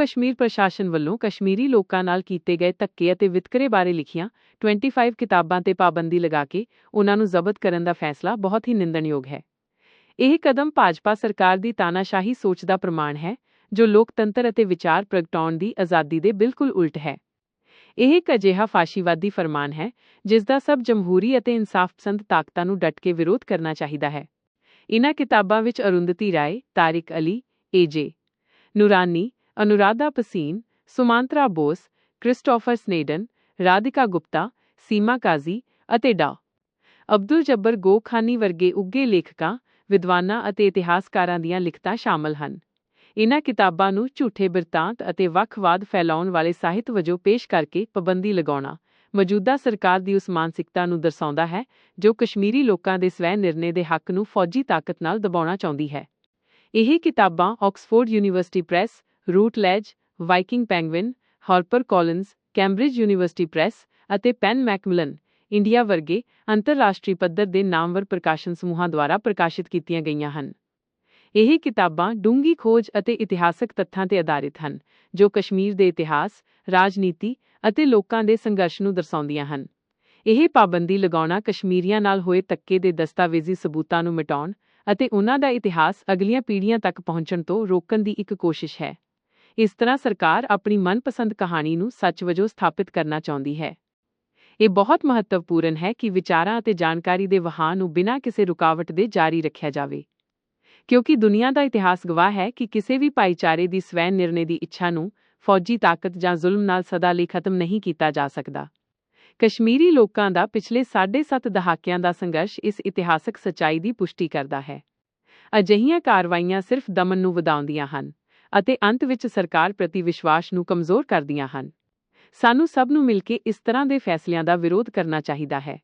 ਕਸ਼ਮੀਰ ਪ੍ਰਸ਼ਾਸਨ ਵੱਲੋਂ ਕਸ਼ਮੀਰੀ ਲੋਕਾਂ ਨਾਲ ਕੀਤੇ ਗਏ ਧੱਕੇ ਅਤੇ ਵਿਤਕਰੇ ਬਾਰੇ ਲਿਖੀਆਂ 25 ਕਿਤਾਬਾਂ ਤੇ ਪਾਬੰਦੀ ਲਗਾ ਕੇ ਉਨ੍ਹਾਂ ਨੂੰ ਜ਼ਬਤ ਕਰਨ ਦਾ ਫੈਸਲਾ ਬਹੁਤ ਹੀ ਨਿੰਦਣਯੋਗ ਹੈ। ਇਹ ਕਦਮ ਭਾਜਪਾ ਸਰਕਾਰ ਦੀ ਤਾਨਾਸ਼ਾਹੀ ਸੋਚ ਦਾ ਪ੍ਰਮਾਣ ਹੈ, ਜੋ ਲੋਕਤੰਤਰ ਅਤੇ ਵਿਚਾਰ ਪ੍ਰਗਟਾਉਣ ਦੀ ਆਜ਼ਾਦੀ ਦੇ ਬਿਲਕੁਲ ਉਲਟ ਹੈ। ਇਹ ਇੱਕ ਅਜਿਹਾ ਫਾਸ਼ੀਵਾਦੀ ਫਰਮਾਨ ਹੈ, ਜਿਸ ਦਾ ਸਭ ਜਮਹੂਰੀ ਅਤੇ ਇਨਸਾਫਪਸੰਦ ਤਾਕਤਾਂ ਨੂੰ ਡਟ ਕੇ ਵਿਰੋਧ ਕਰਨਾ ਚਾਹੀਦਾ ਹੈ। ਇਨ੍ਹਾਂ ਕਿਤਾਬਾਂ ਵਿੱਚ Arundhati Roy, Tariq Ali A J Noorani Anuradha Bhasin Sumantra Bose Christopher Snedden Radhika Gupta Seema Qazi ਅਤੇ ਡਾ. ਅਬਦੁਲ ਜੱਬਰ ਗੋਖਾਨੀ ਵਰਗੇ ਉੱਗੇ ਲੇਖਕਾਂ, ਵਿਦਵਾਨਾਂ ਅਤੇ ਇਤਿਹਾਸਕਾਰਾਂ ਦੀਆਂ ਲਿਖਤਾਂ ਸ਼ਾਮਲ ਹਨ। ਇਨ੍ਹਾਂ ਕਿਤਾਬਾਂ ਨੂੰ ਝੂਠੇ ਬਿਰਤਾਂਤ ਅਤੇ ਵੱਖਵਾਦ ਫੈਲਾਉਣ ਵਾਲੇ ਸਾਹਿਤ ਵਜੋਂ ਪੇਸ਼ ਕਰਕੇ ਪਾਬੰਦੀ ਲਗਾਉਣਾ ਮੌਜੂਦਾ ਸਰਕਾਰ ਦੀ ਉਸ ਮਾਨਸਿਕਤਾ ਨੂੰ ਦਰਸਾਉਂਦਾ ਹੈ, ਜੋ ਕਸ਼ਮੀਰੀ ਲੋਕਾਂ ਦੇ ਸਵੈ ਨਿਰਣੇ ਦੇ ਹੱਕ ਨੂੰ ਫੌਜੀ ਤਾਕਤ ਨਾਲ ਦਬਾਉਣਾ ਚਾਹੁੰਦੀ ਹੈ। ਇਹ ਕਿਤਾਬਾਂ Oxford university press Routledge Viking Penguin, Harper Collins Cambridge university press ਅਤੇ ਪੈਨ ਮੈਕਮਿਲਨ, ਇੰਡੀਆ ਵਰਗੇ ਅੰਤਰਰਾਸ਼ਟਰੀ ਪੱਧਰ ਦੇ ਨਾਮਵਰ ਪ੍ਰਕਾਸ਼ਨ ਸਮੂਹਾਂ ਦੁਆਰਾ ਪ੍ਰਕਾਸ਼ਿਤ ਕੀਤੀਆਂ ਗਈਆਂ ਹਨ। ਇਹ ਕਿਤਾਬਾਂ ਡੂੰਗੀ ਖੋਜ ਅਤੇ ਇਤਿਹਾਸਕ ਤੱਥਾਂ ਤੇ ਆਧਾਰਿਤ ਹਨ, ਜੋ ਕਸ਼ਮੀਰ ਦੇ ਇਤਿਹਾਸ, ਰਾਜਨੀਤੀ ਅਤੇ ਲੋਕਾਂ ਦੇ ਸੰਘਰਸ਼ ਨੂੰ ਦਰਸਾਉਂਦੀਆਂ ਹਨ। ਇਹ ਪਾਬੰਦੀ ਲਗਾਉਣਾ ਕਸ਼ਮੀਰੀਆਂ ਨਾਲ ਹੋਏ ਤੱਕੇ ਦੇ ਦਸਤਾਵੇਜ਼ੀ ਸਬੂਤਾਂ ਨੂੰ ਮਿਟਾਉਣ ਅਤੇ ਉਹਨਾਂ ਦਾ ਇਤਿਹਾਸ ਅਗਲੀਆਂ ਪੀੜ੍ਹੀਆਂ ਤੱਕ ਪਹੁੰਚਣ ਤੋਂ ਰੋਕਣ ਦੀ ਇੱਕ ਕੋਸ਼ਿਸ਼ ਹੈ। ਇਸ ਤਰ੍ਹਾਂ ਸਰਕਾਰ ਆਪਣੀ ਮਨਪਸੰਦ ਕਹਾਣੀ ਨੂੰ ਸੱਚ ਵਜੋਂ ਸਥਾਪਿਤ ਕਰਨਾ ਚਾਹੁੰਦੀ ਹੈ। ਇਹ ਬਹੁਤ ਮਹੱਤਵਪੂਰਨ ਹੈ ਕਿ ਵਿਚਾਰਾਂ ਅਤੇ ਜਾਣਕਾਰੀ ਦੇ ਵਹਾਅ ਨੂੰ ਬਿਨਾਂ ਕਿਸੇ ਰੁਕਾਵਟ ਦੇ ਜਾਰੀ ਰੱਖਿਆ ਜਾਵੇ। ਕਿਉਂਕਿ ਦੁਨੀਆ ਦਾ ਇਤਿਹਾਸ ਗਵਾਹ ਹੈ ਕਿ ਕਿਸੇ ਵੀ ਭਾਈਚਾਰੇ ਦੀ ਸਵੈ ਨਿਰਣੇ ਦੀ ਇੱਛਾ ਨੂੰ ਫੌਜੀ ਤਾਕਤ ਜਾਂ ਜ਼ੁਲਮ ਨਾਲ ਸਦਾ ਲਈ ਖਤਮ ਨਹੀਂ ਕੀਤਾ ਜਾ ਸਕਦਾ। ਕਸ਼ਮੀਰੀ ਲੋਕਾਂ ਦਾ ਪਿਛਲੇ 7.5 ਦਹਾਕਿਆਂ ਦਾ ਸੰਘਰਸ਼ ਇਸ ਇਤਿਹਾਸਕ ਸਚਾਈ ਦੀ ਪੁਸ਼ਟੀ ਕਰਦਾ ਹੈ। ਅਜਿਹੀਆਂ ਕਾਰਵਾਈਆਂ ਸਿਰਫ ਦਮਨ ਨੂੰ ਵਧਾਉਂਦੀਆਂ ਹਨ। ਅਤੇ ਅੰਤ ਵਿੱਚ ਸਰਕਾਰ ਪ੍ਰਤੀ ਵਿਸ਼ਵਾਸ ਨੂੰ ਕਮਜ਼ੋਰ ਕਰਦੀਆਂ ਹਨ। ਸਾਨੂੰ ਸਭ ਨੂੰ ਮਿਲ ਕੇ ਇਸ ਤਰ੍ਹਾਂ ਦੇ ਫੈਸਲਿਆਂ ਦਾ ਵਿਰੋਧ ਕਰਨਾ ਚਾਹੀਦਾ ਹੈ।